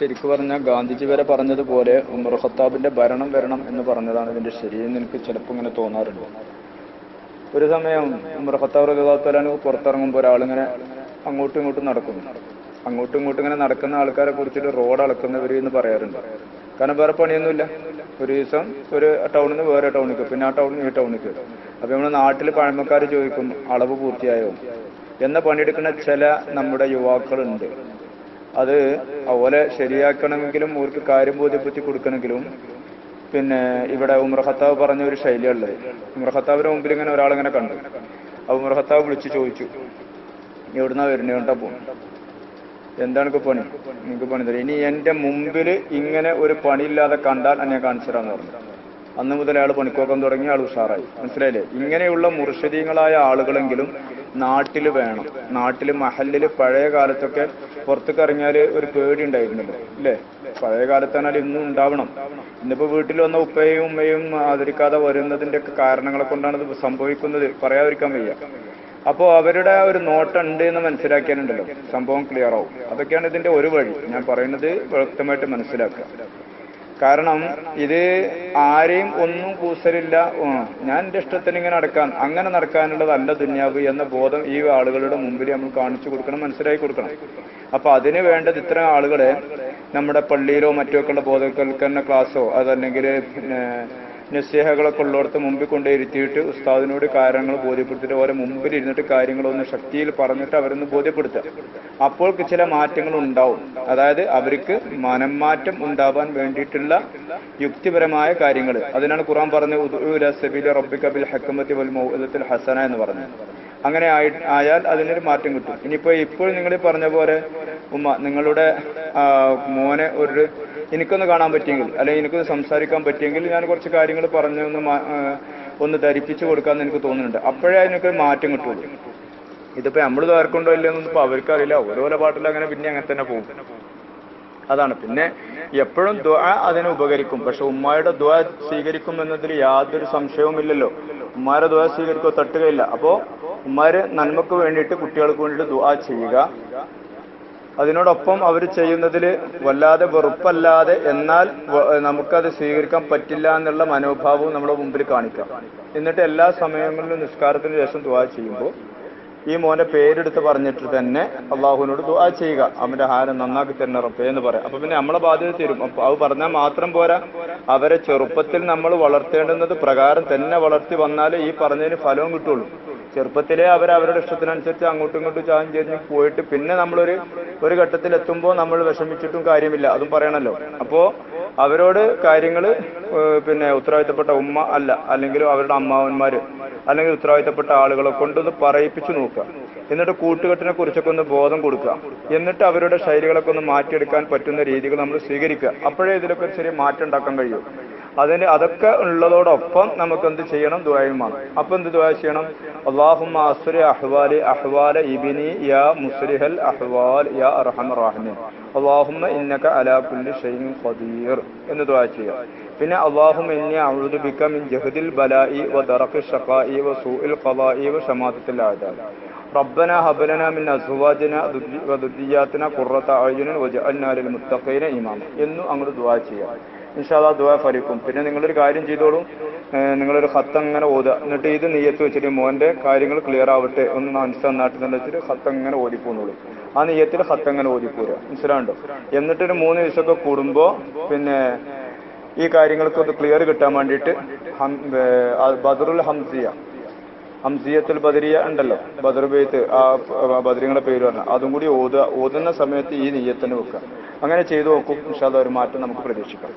ശരിക്കു പറഞ്ഞാൽ ഗാന്ധിജി വരെ പറഞ്ഞതുപോലെ ഉമർ ഖത്താബിന്റെ ഭരണം വരണം എന്ന് പറഞ്ഞതാണ് ഇതിന്റെ ശരിയെന്ന് എനിക്ക് ചിലപ്പോൾ ഇങ്ങനെ തോന്നാറുണ്ട്. ഒരു സമയം ഉമർ ഖത്താബ് റഹ്ലാത്തലാന് പുറത്തിറങ്ങുമ്പോൾ ഒരാളിങ്ങനെ അങ്ങോട്ടും ഇങ്ങോട്ടും നടക്കുന്നു അങ്ങോട്ടും ഇങ്ങോട്ടും ഇങ്ങനെ നടക്കുന്ന ആൾക്കാരെ കുറിച്ചിട്ട് റോഡ് അളക്കുന്നവർ എന്ന് പറയാറുണ്ട്. കാരണം വേറെ പണിയൊന്നുമില്ല. ഒരു ദിവസം ഒരു ടൗണിൽ നിന്ന് വേറെ ടൗണിലേക്ക് പിന്നെ ആ ടൗണിൽ ഈ ടൗണിലേക്ക്. അപ്പൊ നമ്മുടെ നാട്ടിൽ പഴമക്കാർ ചോദിക്കും അളവ് പൂർത്തിയായോ? എന്ന പണിയെടുക്കുന്ന ചില നമ്മുടെ യുവാക്കളുണ്ട്. അത് അതുപോലെ ശരിയാക്കണമെങ്കിലും അവർക്ക് കാര്യം ബോധ്യപ്പെടുത്തി കൊടുക്കണമെങ്കിലും പിന്നെ ഇവിടെ ഉമർ ഖത്താബ് പറഞ്ഞ ഒരു ശൈലിയുള്ളത് ഉമർ ഖത്താബിന്റെ മുമ്പിൽ ഇങ്ങനെ ഒരാളിങ്ങനെ കണ്ടു. ആ ഉമർ ഖത്താബ് വിളിച്ചു ചോദിച്ചു എവിടുന്നാ വരുന്നത് കണ്ടാ പോകും എന്താണ് ഇപ്പൊ പണി? നിങ്ങൾക്ക് പണി തരും. ഇനി എന്റെ മുമ്പിൽ ഇങ്ങനെ ഒരു പണിയില്ലാതെ കണ്ടാൽ ഞാൻ കാണിച്ചു തരാന്ന് പറഞ്ഞു. അന്ന് മുതൽ അയാൾ പണിക്കോക്കം തുടങ്ങി ആൾ ഉഷാറായി. മനസ്സിലായില്ലേ? ഇങ്ങനെയുള്ള മുർഷദീങ്ങളായ ആളുകളെങ്കിലും നാട്ടിൽ വേണം. നാട്ടിൽ മഹലിൽ പഴയ കാലത്തൊക്കെ പുറത്തേക്ക് ഇറങ്ങിയാൽ ഒരു പേടി ഉണ്ടായിരുന്നല്ലോ അല്ലേ പഴയ കാലത്താണെങ്കിൽ ഇന്നും ഉണ്ടാവണം. ഇന്നിപ്പോ വീട്ടിൽ വന്ന ഉപ്പയും ഉമ്മയും ആദരിക്കാതെ വരുന്നതിന്റെ ഒക്കെ കാരണങ്ങളെ കൊണ്ടാണ് ഇത് സംഭവിക്കുന്നത്. പറയാതിരിക്കാൻ വയ്യ. അപ്പോ അവരുടെ ഒരു നോട്ടം ഉണ്ട് എന്ന് മനസ്സിലാക്കിയാലുണ്ടല്ലോ സംഭവം ക്ലിയർ ആവും. അതൊക്കെയാണ് ഇതിന്റെ ഒരു വഴി. ഞാൻ പറയുന്നത് വ്യക്തമായിട്ട് മനസ്സിലാക്കുക. കാരണം ഇത് ആരെയും ഒന്നും കൂസലില്ല. ഞാൻ എന്റെ ഇഷ്ടത്തിന് ഇങ്ങനെ നടക്കാൻ അങ്ങനെ നടക്കാനുള്ളതല്ല ദുന്യാവ് എന്ന ബോധം ഈ ആളുകളുടെ മുമ്പിൽ നമ്മൾ കാണിച്ചു കൊടുക്കണം മനസ്സിലാക്കി കൊടുക്കണം. അപ്പൊ അതിന് വേണ്ടത് ഇത്തരം ആളുകളെ നമ്മുടെ പള്ളിയിലോ മറ്റോ ഒക്കെ ഉള്ള ബോധവൽക്കരണ ക്ലാസ്സോ അതല്ലെങ്കിൽ നിസ്സേഹകളൊക്കെ ഉള്ളിടത്ത് മുമ്പിൽ കൊണ്ടേ ഇരുത്തിയിട്ട് ഉസ്താദിനോട് കാര്യങ്ങൾ ബോധ്യപ്പെടുത്തിയിട്ട് ഓരോ മുമ്പിൽ ഇരുന്നിട്ട് കാര്യങ്ങളൊന്ന് ശക്തിയിൽ പറഞ്ഞിട്ട് അവരൊന്ന് ബോധ്യപ്പെടുത്തുക. അപ്പോൾ ചില മാറ്റങ്ങൾ ഉണ്ടാവും. അതായത് അവർക്ക് മനംമാറ്റം ഉണ്ടാവാൻ വേണ്ടിയിട്ടുള്ള യുക്തിപരമായ കാര്യങ്ങൾ. അതിനാണ് ഖുറാൻ പറഞ്ഞത് വൽ ഹസന എന്ന് പറഞ്ഞത്. അങ്ങനെ ആയി ആയാൽ അതിനൊരു മാറ്റം കിട്ടും. ഇനിയിപ്പോ ഇപ്പോൾ നിങ്ങൾ പറഞ്ഞ പോലെ ഉമ്മ നിങ്ങളുടെ മോനെ ഒരു എനിക്കൊന്ന് കാണാൻ പറ്റിയെങ്കിൽ അല്ലെങ്കിൽ എനിക്കൊന്ന് സംസാരിക്കാൻ പറ്റിയെങ്കിൽ ഞാൻ കുറച്ച് കാര്യങ്ങൾ പറഞ്ഞു ഒന്ന് ഒന്ന് ധരിപ്പിച്ചു കൊടുക്കാമെന്ന് എനിക്ക് തോന്നുന്നുണ്ട്. അപ്പോഴേ അതിനൊക്കെ മാറ്റം കിട്ടുള്ളൂ. ഇതിപ്പോ നമ്മൾ തകർക്കുണ്ടോ ഇല്ലെന്നൊന്നും ഇപ്പൊ അവർക്കറിയില്ല. ഓരോ പാട്ടിൽ അങ്ങനെ പിന്നെ അങ്ങനെ തന്നെ പോകും. അതാണ്. പിന്നെ എപ്പോഴും ദ അതിനെ ഉപകരിക്കും. പക്ഷെ ഉമ്മായുടെ ദ്വ സ്വീകരിക്കും എന്നതിൽ യാതൊരു സംശയവുമില്ലല്ലോ. ഉമ്മാരുടെ ദ്വ സ്വീകരിക്കോ തട്ടുകയില്ല. അപ്പോ ഉമ്മാര് നന്മക്ക് വേണ്ടിയിട്ട് കുട്ടികൾക്ക് വേണ്ടിയിട്ട് ദുആ ചെയ്യുക. അതിനോടൊപ്പം അവർ ചെയ്യുന്നതിൽ വല്ലാതെ വെറുപ്പല്ലാതെ എന്നാൽ നമുക്കത് സ്വീകരിക്കാൻ പറ്റില്ല എന്നുള്ള മനോഭാവവും നമ്മുടെ മുമ്പിൽ കാണിക്കാം. എന്നിട്ട് എല്ലാ സമയങ്ങളിലും നിസ്കാരത്തിന് ശേഷം ദുആ ചെയ്യുമ്പോൾ ഈ മോനെ പേരെടുത്ത് പറഞ്ഞിട്ട് തന്നെ അള്ളാഹുവിനോട് ദുആ ചെയ്യുക. അവന്റെ ഹാരം നന്നാക്കി തരണ റബ്ബേ എന്ന് പറയാം. അപ്പൊ പിന്നെ നമ്മളെ ബാധ്യത തരും. അപ്പൊ അത് പറഞ്ഞാൽ മാത്രം പോരാ. അവരെ ചെറുപ്പത്തിൽ നമ്മൾ വളർത്തേണ്ടുന്നത് പ്രകാരം തന്നെ വളർത്തി വന്നാലേ ഈ പറഞ്ഞതിന് ഫലവും കിട്ടുള്ളൂ. ചെറുപ്പത്തിലെ അവർ അവരുടെ ഇഷ്ടത്തിനനുസരിച്ച് അങ്ങോട്ടും ഇങ്ങോട്ടും ചായം ചെരിഞ്ഞ് പോയിട്ട് പിന്നെ നമ്മളൊരു ഒരു ഘട്ടത്തിൽ എത്തുമ്പോൾ നമ്മൾ വിഷമിച്ചിട്ടും കാര്യമില്ല. അതും പറയണല്ലോ. അപ്പോ അവരോട് കാര്യങ്ങൾ പിന്നെ ഉത്തരവാദിത്തപ്പെട്ട ഉമ്മ അല്ല. അല്ലെങ്കിൽ അവരുടെ അമ്മാവന്മാര് അല്ലെങ്കിൽ ഉത്തരവാദിത്തപ്പെട്ട ആളുകളെ കൊണ്ടൊന്ന് പറയിപ്പിച്ചു നോക്കുക. എന്നിട്ട് കൂട്ടുകെട്ടിനെ കുറിച്ചൊക്കെ ഒന്ന് ബോധം കൊടുക്കുക. എന്നിട്ട് അവരുടെ ശൈലികളൊക്കെ ഒന്ന് മാറ്റിയെടുക്കാൻ പറ്റുന്ന രീതികൾ നമ്മൾ സ്വീകരിക്കുക. അപ്പോഴേ ഇതിലൊക്കെ ചെറിയ മാറ്റം ഉണ്ടാക്കാൻ കഴിയൂ. അതിന് അതൊക്കെ ഉള്ളതോടൊപ്പം നമുക്ക് എന്ത് ചെയ്യണം ദ്വായുമാണ് അപ്പൊ എന്ത് ദ്വായ ചെയ്യണം അള്ളാഹുമ്മ അസ്രി അഹ്വാലി അഹ്വാല ഇബിനി യാ മുസ്രിഹൽ അഹ്വാൽ യാ അർഹമർ റഹീം അള്ളാഹുമ്മ ഇന്നക അലാ കുല്ലി ഷൈഇൻ ഖദീർ എന്ന് ദ്വാ ചെയ്യുക പിന്നെ അള്ളാഹുമ്മ ഇന്നി അഊദു ബിക മിൻ ജഹദിൽ ബലാഇ വ ദറഖി ഷഖാഇ വ സൂഇൽ ഖളാഇ വ ഷമാതത്തിൽ ആദാ ربنا هب لنا من ازواجنا وذرياتنا قرة اعين واجعلنا للمتقين اماما എന്നും അങ്ങോട്ട് ദുആ ചെയ്യുക ഇൻഷാല്ലാ ദുവാ ഫലിക്കും പിന്നെ നിങ്ങളൊരു കാര്യം ചെയ്തോളൂ. നിങ്ങളൊരു ഹത്ത് അങ്ങനെ ഓതുക എന്നിട്ട് ഇത് നെയ്യത്ത് വെച്ചിട്ട് മോന്റെ കാര്യങ്ങൾ ക്ലിയർ ആവട്ടെ. ഒന്ന് നിന്ന് വെച്ചിട്ട് ഹത്ത് അങ്ങനെ ഓതിപ്പോന്നോളൂ. ആ നെയ്യത്തിൽ ഹത്ത് അങ്ങനെ ഓതിപ്പോരുക മനസ്സിലാണ്ടോ എന്നിട്ട് ഒരു മൂന്ന് ദിവസമൊക്കെ കൂടുമ്പോൾ പിന്നെ ഈ കാര്യങ്ങൾക്ക് ഒന്ന് ക്ലിയർ കിട്ടാൻ വേണ്ടിയിട്ട് ബദറുൽ ഹംസിയ. ഹംസിയത്തുൽ ബദരിയ ഉണ്ടല്ലോ. ബദർ ബെയ്ത്ത് ആ ബദരിങ്ങളുടെ പേര് പറഞ്ഞ. അതും കൂടി ഓതുക ഓതുന്ന സമയത്ത് ഈ നെയ്യത്തിന് വെക്കുക. അങ്ങനെ ചെയ്തു നോക്കും. പക്ഷെ അതൊരു മാറ്റം നമുക്ക് പ്രതീക്ഷിക്കാം.